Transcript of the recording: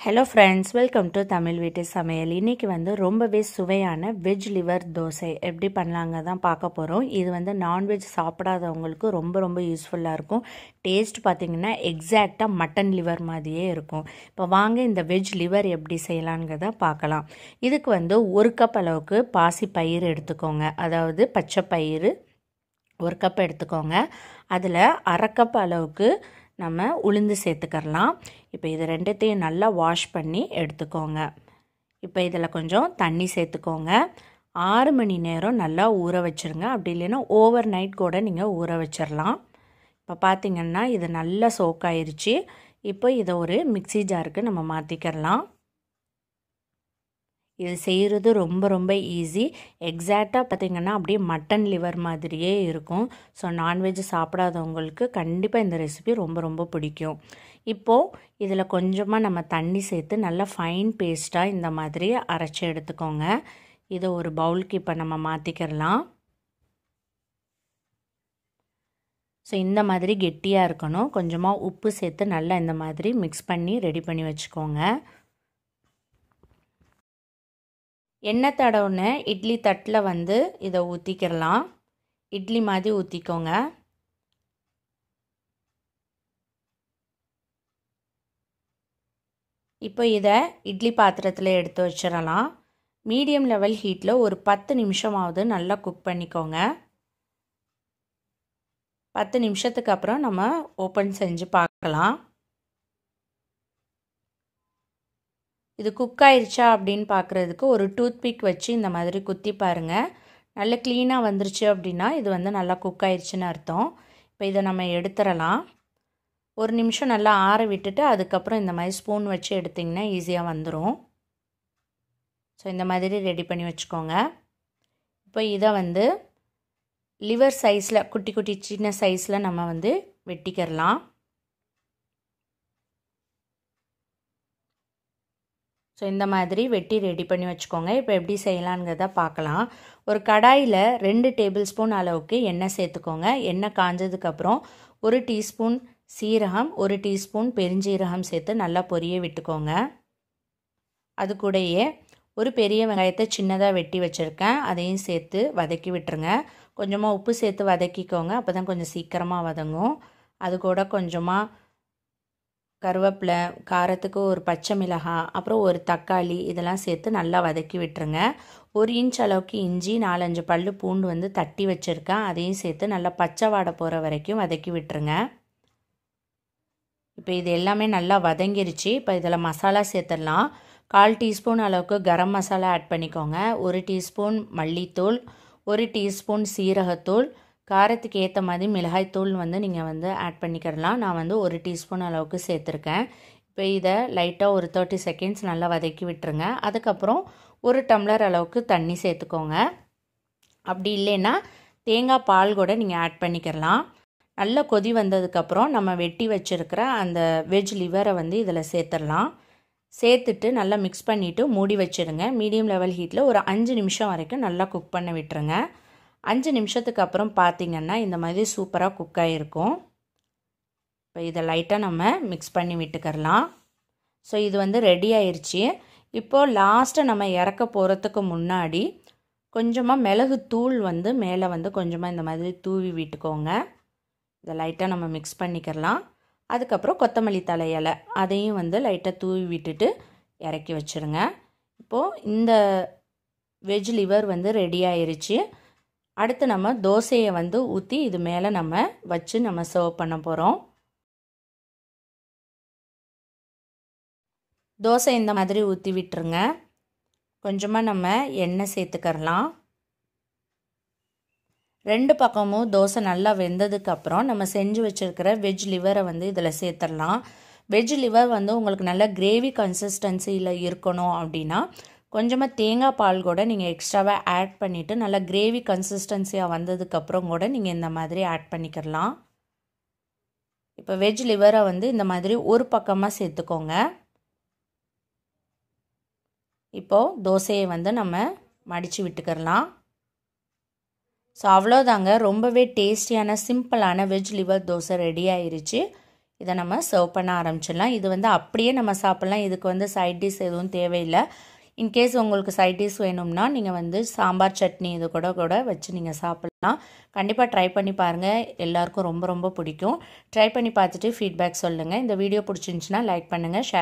Hello friends welcome to Tamil வீட்டு சமையல் இன்றைக்கி வந்து ரொம்பவே சுவையான வெஜ் லிவர் தோசை. எப்படி பண்ணலாங்க தான் பார்க்க போகிறோம் இது வந்து நான்வெஜ் சாப்பிடாதவங்களுக்கு ரொம்ப ரொம்ப யூஸ்ஃபுல்லாக இருக்கும். டேஸ்ட் பார்த்திங்கன்னா எக்ஸாக்டாக மட்டன் லிவர் மாதிரியே இருக்கும். இப்போ வாங்க இந்த வெஜ் லிவர் எப்படி செய்யலாங்கிறத பார்க்கலாம். இதுக்கு வந்து ஒரு கப் அளவுக்கு பாசி பயிர் எடுத்துக்கோங்க. அதாவது பச்சை பயிர் ஒரு கப் எடுத்துக்கோங்க. அதில் அரை கப் அளவுக்கு நம்ம உளுந்து சேர்த்துக்கரலாம் இப்போ இது ரெண்டுத்தையும் நல்லா வாஷ் பண்ணி எடுத்துக்கோங்க. இப்போ இதில் கொஞ்சம் தண்ணி சேர்த்துக்கோங்க. ஆறு மணி நேரம் நல்லா ஊற வச்சுருங்க. அப்படி இல்லைன்னா ஓவர் நைட் கூட நீங்கள் ஊற வச்சிடலாம் இப்போ பார்த்திங்கன்னா இது நல்லா சோக் ஆயிடுச்சு இப்போ இதை ஒரு மிக்சி ஜாருக்கு நம்ம மாற்றிக்கிறலாம் இது செய்கிறது ரொம்ப ரொம்ப ஈஸி எக்ஸாக்டாக பார்த்திங்கன்னா அப்படியே மட்டன் லிவர் மாதிரியே இருக்கும். ஸோ நான்வெஜ் சாப்பிடாதவங்களுக்கு கண்டிப்பாக இந்த ரெசிபி ரொம்ப ரொம்ப பிடிக்கும். இப்போது இதில் கொஞ்சமாக நம்ம தண்ணி சேர்த்து நல்லா ஃபைன் பேஸ்ட்டாக இந்த மாதிரி அரைச்சி எடுத்துக்கோங்க. இதை ஒரு பவுலுக்கு இப்போ நம்ம மாற்றிக்கிறலாம் ஸோ இந்த மாதிரி கெட்டியாக இருக்கணும். கொஞ்சமாக உப்பு சேர்த்து நல்லா இந்த மாதிரி மிக்ஸ் பண்ணி ரெடி பண்ணி வச்சுக்கோங்க. எண்ணெய் தடவுன்னு இட்லி தட்டில் வந்து இதை ஊற்றிக்கிறலாம் இட்லி மாதிரி ஊற்றிக்கோங்க இப்போ இதை இட்லி பாத்திரத்தில் எடுத்து வச்சிடலாம். மீடியம் லெவல் ஹீட்டில் ஒரு பத்து நிமிஷமாவது நல்லா குக் பண்ணிக்கோங்க. பத்து நிமிஷத்துக்கு அப்புறம் நம்ம ஓப்பன் செஞ்சு பார்க்கலாம் இது குக் ஆயிடுச்சா அப்படின்னு பார்க்குறதுக்கு ஒரு டூத்பிக் வச்சு இந்த மாதிரி குத்தி பாருங்கள் நல்ல க்ளீனாக வந்துருச்சு அப்படின்னா இது வந்து நல்லா குக் ஆயிடுச்சுன்னு அர்த்தம். இப்போ இதை நம்ம எடுத்துடலாம். ஒரு நிமிஷம் நல்லா ஆற விட்டுட்டு அதுக்கப்புறம் இந்த மாதிரி ஸ்பூன் வச்சு எடுத்திங்கன்னா ஈஸியாக வந்துடும் ஸோ இந்த மாதிரி ரெடி பண்ணி வச்சுக்கோங்க. இப்போ இதை வந்து லிவர் சைஸில் குட்டி குட்டி சின்ன சைஸில் நம்ம வந்து வெட்டிக்கிறலாம் ஸோ இந்த மாதிரி வெட்டி ரெடி பண்ணி வச்சுக்கோங்க. இப்போ எப்படி செய்யலாங்கிறத பார்க்கலாம். ஒரு கடாயில் ரெண்டு டேபிள் ஸ்பூன் அளவுக்கு எண்ணெய் சேர்த்துக்கோங்க. எண்ணெய் காஞ்சதுக்கப்புறம் ஒரு டீஸ்பூன் சீரகம் ஒரு டீஸ்பூன் பெருஞ்சீரகம் சேர்த்து நல்லா பொரிய விட்டுக்கோங்க. அது கூடயே ஒரு பெரிய வெங்காயத்தை சின்னதாக வெட்டி வச்சுருக்கேன். அதையும் சேர்த்து வதக்கி விட்டுருங்க. கொஞ்சமாக உப்பு சேர்த்து வதக்கிக்கோங்க. அப்போ தான் கொஞ்சம் சீக்கிரமாக வதங்கும். அது கூட கொஞ்சமாக கருவேப்பிலை காரத்துக்கு ஒரு பச்சை மிளகாய் அப்புறம் ஒரு தக்காளி இதெல்லாம் சேர்த்து நல்லா வதக்கி விட்டுருங்க. ஒரு இன்ச் அளவுக்கு இஞ்சி நாலஞ்சு பல் பூண்டு வந்து தட்டி வச்சுருக்கேன். அதையும் சேர்த்து நல்லா பச்சை வாடை போகிற வரைக்கும் வதக்கி விட்டுருங்க. இப்போ இது எல்லாமே நல்லா வதங்கிருச்சு. இப்போ இதில் மசாலா சேர்த்துடலாம். கால் டீஸ்பூன் அளவுக்கு கரம் மசாலா ஆட் பண்ணிக்கோங்க. ஒரு டீஸ்பூன் மல்லித்தூள் ஒரு டீஸ்பூன் சீரகத்தூள் காரத்துக்கு ஏற்ற மாதிரி மிளகாய்த்தூள் வந்து நீங்கள் வந்து ஆட் பண்ணிக்கிறலாம் நான் வந்து ஒரு டீஸ்பூன் அளவுக்கு சேர்த்துருக்கேன். இப்போ இதை லைட்டாக ஒரு தேர்ட்டி செகண்ட்ஸ் நல்லா வதக்கி விட்டுருங்க. அதுக்கப்புறம் ஒரு டம்ளர் அளவுக்கு தண்ணி சேர்த்துக்கோங்க. அப்படி இல்லைன்னா தேங்காய் பால் கூட நீங்கள் ஆட் பண்ணிக்கிறலாம் நல்லா கொதி வந்ததுக்கப்புறம் நம்ம வெட்டி வச்சுருக்கிற அந்த வெஜ் லிவரை வந்து இதில் சேர்த்துடலாம். சேர்த்துட்டு நல்லா மிக்ஸ் பண்ணிவிட்டு மூடி வச்சுருங்க. மீடியம் லெவல் ஹீட்டில் ஒரு அஞ்சு நிமிஷம் வரைக்கும் நல்லா குக் பண்ண விட்டுருங்க. அஞ்சு நிமிஷத்துக்கு அப்புறம் பார்த்திங்கன்னா இந்த மாதிரி சூப்பராக குக் ஆகிருக்கும் இப்போ இதை லைட்டாக நம்ம மிக்ஸ் பண்ணி விட்டுக்கரலாம் ஸோ இது வந்து ரெடி ஆயிடுச்சு இப்போது லாஸ்ட்டை நம்ம இறக்க போகிறதுக்கு முன்னாடி கொஞ்சமாக மிளகு தூள் வந்து மேலே வந்து கொஞ்சமாக இந்த மாதிரி தூவி விட்டுக்கோங்க. இதை லைட்டாக நம்ம மிக்ஸ் பண்ணிக்கிறலாம். அதுக்கப்புறம் கொத்தமல்லி தலையலை அதையும் வந்து லைட்டாக தூவி விட்டுட்டு இறக்கி வச்சுருங்க. இப்போது இந்த வெஜ் லிவர் வந்து ரெடி ஆயிருச்சு. அடுத்து நம்ம தோசையை வந்து ஊற்றி இது மேலே நம்ம வச்சு நம்ம சர்வ் பண்ண போகிறோம் தோசை இந்த மாதிரி ஊற்றி விட்டுருங்க. கொஞ்சமாக நம்ம எண்ணெய் சேர்த்துக்கரலாம். ரெண்டு பக்கமும் தோசை நல்லா வெந்ததுக்கப்புறம் நம்ம செஞ்சு வச்சுருக்கிற வெஜ் லிவரை வந்து இதில் சேர்த்துடலாம். வெஜ் லிவர் வந்து உங்களுக்கு நல்ல கிரேவி கன்சிஸ்டன்சியில் இருக்கணும் அப்படின்னா கொஞ்சமாக தேங்காய் பால் கூட நீங்கள் எக்ஸ்ட்ராவாக ஆட் பண்ணிவிட்டு நல்லா கிரேவி கன்சிஸ்டன்சியாக வந்ததுக்கப்புறம் கூட நீங்கள் இந்த மாதிரி ஆட் பண்ணிக்கிறலாம் இப்போ வெஜ் லிவரை வந்து இந்த மாதிரி ஒரு பக்கமாக சேர்த்துக்கோங்க. இப்போது தோசையை வந்து நம்ம மடித்து விட்டுக்கிறலாம் ஸோ அவ்வளோதாங்க ரொம்பவே டேஸ்டியான சிம்பிளான வெஜ் லிவர் தோசை ரெடி ஆயிருச்சு. இதை நம்ம சர்வ் பண்ண ஆரம்பிச்சிடலாம். இது வந்து அப்படியே நம்ம சாப்பிட்லாம். இதுக்கு வந்து சைட் டிஷ் எதுவும் தேவையில்லை. இன்கேஸ் உங்களுக்கு சைட் டிஷ் வேணும்னா நீங்கள் வந்து சாம்பார் சட்னி இது கூட கூட வச்சு நீங்கள் சாப்பிட்லாம். கண்டிப்பாக ட்ரை பண்ணி பாருங்கள் எல்லாருக்கும் ரொம்ப ரொம்ப பிடிக்கும். ட்ரை பண்ணி பார்த்துட்டு ஃபீட்பேக் சொல்லுங்கள் இந்த வீடியோ பிடிச்சிருந்துச்சின்னா லைக் பண்ணுங்கள் ஷேர்